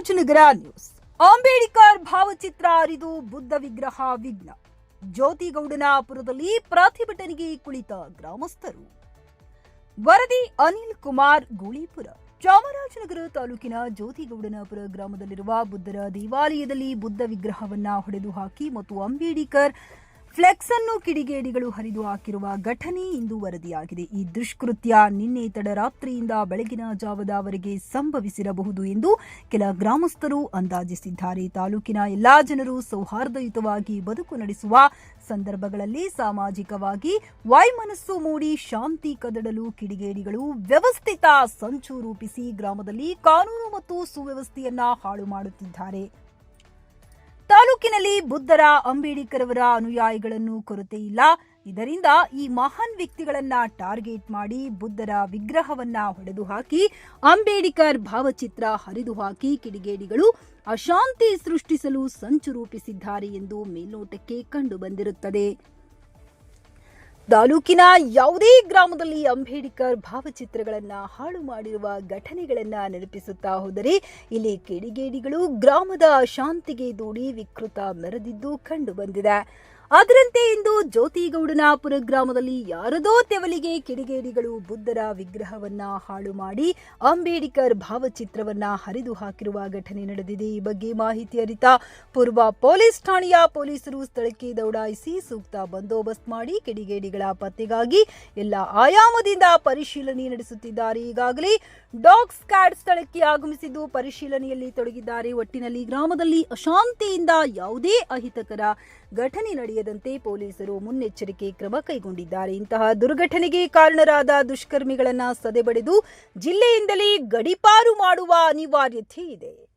Chamarajanagar news. Ambedkar ಭಾವಚಿತ್ರ ಅರಿದು ಬುದ್ಧ ವಿಗ್ರಹ ವಿಘ್ನ. ಜ್ಯೋತಿಗೌಡನಾಪುರದಲ್ಲಿ ಪ್ರತಿಭಟನೆಗೆ ಕುಳಿತ ಗ್ರಾಮಸ್ಥರು. ವರದಿ ಅನಿಲ್ ಕುಮಾರ್ ಗೂಳಿಪುರ. ಚಾಮರಾಜನಗರ ತಾಲೂಕಿನ ಜ್ಯೋತಿಗೌಡನಾಪುರ ಗ್ರಾಮದಲ್ಲಿರುವ ಬುದ್ಧರ ದೇವಾಲಯದಲ್ಲಿ ಬುದ್ಧ ವಿಗ್ರಹವನ್ನ ಹೊಡೆದು ಹಾಕಿ ಮತ್ತು ಅಂಬೇಡ್ಕರ್ ಫ್ಲೆಕ್ಸ್ ಅನ್ನು ಕಿಡಿಗೇಡಿಗಳು ಹರಿದು ಹಾಕಿರುವ ಘಟನೆ ಇಂದು ವರದಿಯಾಗಿದೆ. ಈ ದುಷ್ಕೃತ್ಯ ನಿನ್ನೆ ತಡರಾತ್ರಿಯಿಂದ ಬೆಳಗಿನ ಜಾವದವರೆಗೆ ಸಂಭವಿಸಿರಬಹುದು ಎಂದು ಕೆಲ ಗ್ರಾಮಸ್ಥರು ಅಂದಾಜಿಸಿದ್ದಾರೆ. ತಾಲೂಕಿನ ಎಲ್ಲಾ ಜನರು ಸೌಹಾರ್ದಯುತವಾಗಿ ಬದುಕು ನಡೆಸುವ ಸಂದರ್ಭಗಳಲ್ಲಿ ಸಾಮಾಜಿಕವಾಗಿ ವಾಯುಮನಸ್ಸು ಮೂಡಿ ಶಾಂತಿ ಕದಡಲು ಕಿಡಿಗೇಡಿಗಳು ವ್ಯವಸ್ಥಿತ ಸಂಚು ರೂಪಿಸಿ ಗ್ರಾಮದಲ್ಲಿ ಕಾನೂನು ಮತ್ತು ಸುವ್ಯವಸ್ಥೆಯನ್ನ ಹಾಳು ಮಾಡುತ್ತಿದ್ದಾರೆ. ತಾಲೂಕಿನಲ್ಲಿ ಬುದ್ಧರ ಅಂಬೇಡ್ಕರ್ ಅನುಯಾಯಿಗಳನ್ನು ಕೊರತೆ ಇಲ್ಲ. ಇದರಿಂದ ಈ ಮಹಾನ್ ವ್ಯಕ್ತಿಗಳನ್ನ ಟಾರ್ಗೆಟ್ ಮಾಡಿ ಬುದ್ಧರ ವಿಗ್ರಹವನ್ನ ಹೊಡೆದು ಹಾಕಿ ಅಂಬೇಡ್ಕರ್ ಭಾವಚಿತ್ರ ಹರಿದು ಹಾಕಿ ಕಿಡಿಗೇಡಿಗಳು ಅಶಾಂತಿ ಸೃಷ್ಟಿಸಲು ಸಂಚು ರೂಪಿಸಿದ್ದಾರೆ ಎಂದು ಮೇಲ್ನೋಟಕ್ಕೆ ಕಂಡು ಬಂದಿರುತ್ತದೆ ತಾಲೂಕಿನ ಯಾವುದೇ ಗ್ರಾಮದಲ್ಲಿ ಅಂಬೇಡ್ಕರ್ ಭಾವಚಿತ್ರಗಳನ್ನ ಹಾಳು ಮಾಡಿರುವ ಘಟನೆಗಳನ್ನು ನೆನಪಿಸುತ್ತಾ ಹೋದರೆ ಇಲ್ಲಿ ಕಿಡಿಗೇಡಿಗಳು ಗ್ರಾಮದ ಶಾಂತಿಗೆ ದೂಡಿ ವಿಕೃತ ಮೆರೆದಿದ್ದು ಕಂಡು ಬಂದಿದೆ. ಅದರಂತೆ ಇಂದು ಜ್ಯೋತಿಗೌಡನಾಪುರ ಗ್ರಾಮದಲ್ಲಿ ಯಾರದೋ ತೆವಲಿಗೆ ಕಿಡಿಗೇಡಿಗಳು ಬುದ್ಧರ ವಿಗ್ರಹವನ್ನ ಹಾಳು ಮಾಡಿ ಅಂಬೇಡ್ಕರ್ ಭಾವಚಿತ್ರವನ್ನ ಹರಿದು ಹಾಕಿರುವ ಘಟನೆ ನಡೆದಿದೆ. ಈ ಬಗ್ಗೆ ಮಾಹಿತಿ ಅರಿತ ಪೂರ್ವ ಪೊಲೀಸ್ ಠಾಣೆಯ ಪೊಲೀಸರು ಸ್ಥಳಕ್ಕೆ ದೌಡಾಯಿಸಿ ಸೂಕ್ತ ಬಂದೋಬಸ್ತ್ ಮಾಡಿ ಕಿಡಿಗೇಡಿಗಳ ಪತ್ತೆಗಾಗಿ ಎಲ್ಲ ಆಯಾಮದಿಂದ ಪರಿಶೀಲನೆ ನಡೆಸುತ್ತಿದ್ದಾರೆ. ಈಗಾಗಲೇ ಡಾಗ್ ಸ್ಕ್ವಾಡ್ ಸ್ಥಳಕ್ಕೆ ಆಗಮಿಸಿದ್ದು ಪರಿಶೀಲನೆಯಲ್ಲಿ ತೊಡಗಿದ್ದಾರೆ. ಒಟ್ಟಿನಲ್ಲಿ ಗ್ರಾಮದಲ್ಲಿ ಅಶಾಂತಿಯಿಂದ ಯಾವುದೇ ಅಹಿತಕರ ಘಟನೆ ನಡೆಯದಂತೆ ಪೊಲೀಸರು ಮುನ್ನೆಚ್ಚರಿಕೆ ಕ್ರಮ ಕೈಗೊಂಡಿದ್ದಾರೆ. ಇಂತಹ ದುರ್ಘಟನೆಗೆ ಕಾರಣರಾದ ದುಷ್ಕರ್ಮಿಗಳನ್ನು ಸದೆಬಡಿದು ಜಿಲ್ಲೆಯಿಂದಲೇ ಗಡಿಪಾರು ಮಾಡುವ ಅನಿವಾರ್ಯತೆ ಇದೆ.